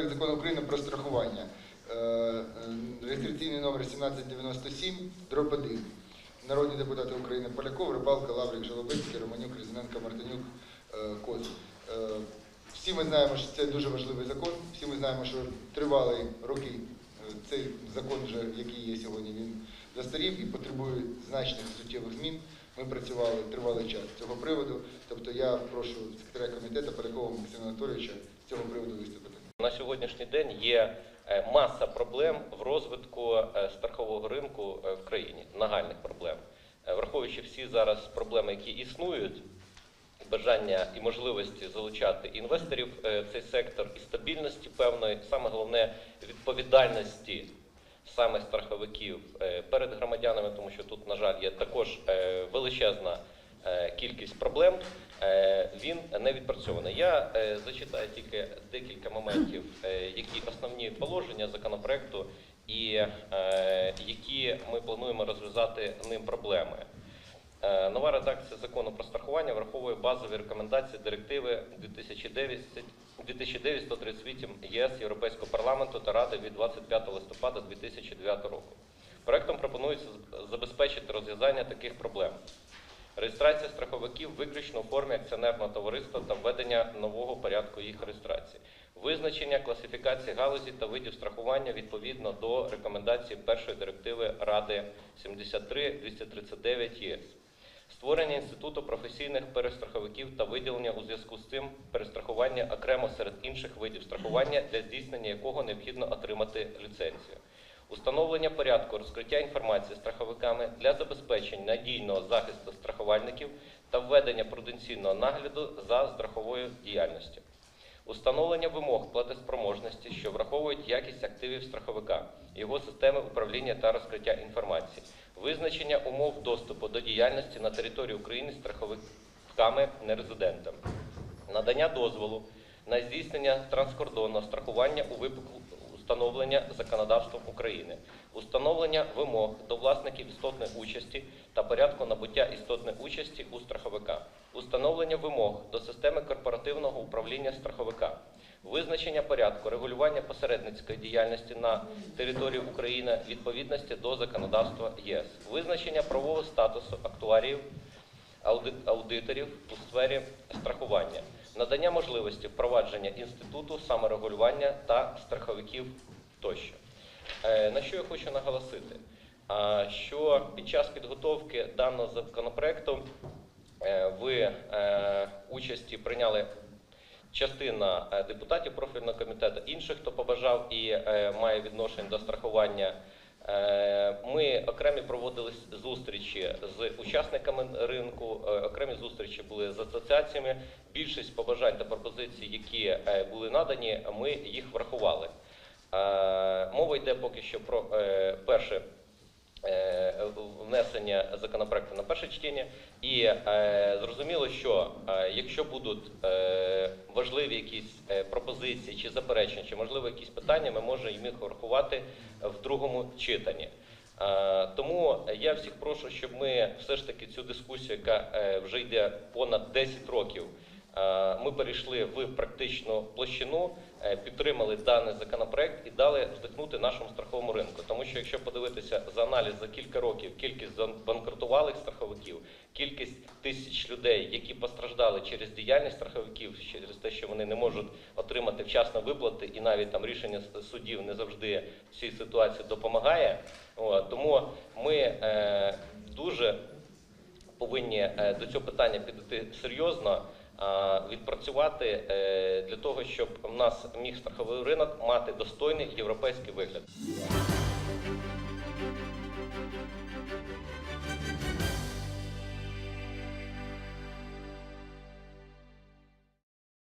проект закону України про страхування. Е, е, Реєстраційний номер 1797, дроб 1. Народні депутати України Поляков, Рибалка, Лаврик, Жолобицький, Романюк, Різаненко, Мартинюк, е, Коц. Всі ми знаємо, що це дуже важливий закон. Всі ми знаємо, що тривалий роки цей закон, вже, який є сьогодні, він застарів і потребує значних суттєвих змін. Ми працювали тривалий час з цього приводу. Тобто я прошу секретаря комітету Полякова Максима Анатолійовича з цього приводу виступити. На сьогоднішній день є е, маса проблем в розвитку е, страхового ринку е, в країні, нагальних проблем. Враховуючи всі зараз проблеми, які існують, бажання і можливості залучати інвесторів в цей сектор і стабільності певної, саме головне відповідальності саме страховиків перед громадянами, тому що тут, на жаль, є також величезна кількість проблем. Е, Він не відпрацьований. Я е, зачитаю тільки декілька моментів, е, які основні положення законопроекту і які ми плануємо розв'язати ним проблеми. Нова редакція закону про страхування враховує базові рекомендації директиви 2009 2009-138 ЄС Європейського парламенту та Ради від 25 листопада 2009 року. Проектом пропонується забезпечити розв'язання таких проблем. Реєстрація страховиків виключно у формі акціонерного товариства та введення нового порядку їх реєстрації. Визначення класифікації галузі та видів страхування відповідно до рекомендацій першої директиви Ради 73-239 ЄС. Створення інституту професійних перестраховиків та виділення у зв'язку з цим перестрахування окремо серед інших видів страхування, для здійснення якого необхідно отримати ліцензію. Установлення порядку розкриття інформації страховиками для забезпечення надійного захисту страхувальників та введення пруденційного нагляду за страховою діяльністю. Установлення вимог платоспроможності, що враховують якість активів страховика, його системи управління та розкриття інформації, визначення умов доступу до діяльності на території України страховиками нерезидентами, надання дозволу на здійснення транскордонного страхування у випадку установлення законодавством України, установлення вимог до власників істотної участі та порядку набуття істотної участі у страховика, установлення вимог до системи корпоративного управління страховика, визначення порядку регулювання посередницької діяльності на території України відповідності до законодавства ЄС, визначення правового статусу актуарів аудиторів у сфері страхування, надання можливості впровадження інституту саморегулювання та страховиків тощо. Е, На що я хочу наголосити? Що під час підготовки даного законопроекту е, в е, участі прийняли частина депутатів профільного комітету, інших, хто побажав і має відношення до страхування. Е, Ми окремі проводили зустрічі з учасниками ринку, е, окремі зустрічі були з асоціаціями. Більшість побажань та пропозицій, які е, були надані, ми їх врахували. Мова йде поки що про перше внесення законопроекту на перше чтення. І зрозуміло, що якщо будуть важливі якісь е, пропозиції чи заперечення, чи можливо якісь питання, ми можемо їх врахувати в другому читанні. Е, Тому я всіх прошу, щоб ми все ж таки цю дискусію, яка е, вже йде понад 10 років, ми перейшли в практичну площину, е, підтримали даний законопроект і дали вдихнути нашому страховому ринку. Тому що якщо подивитися за аналіз за кілька років, кількість банкрутувалих страховиків, кількість тисяч людей, які постраждали через діяльність страховиків, через те, що вони не можуть отримати вчасно виплати, і навіть там рішення судів не завжди цій ситуації допомагає. Тому ми е, дуже повинні е, до цього питання підійти серйозно, е, відпрацювати е, для того, щоб в нас міг страховий ринок мати достойний європейський вигляд.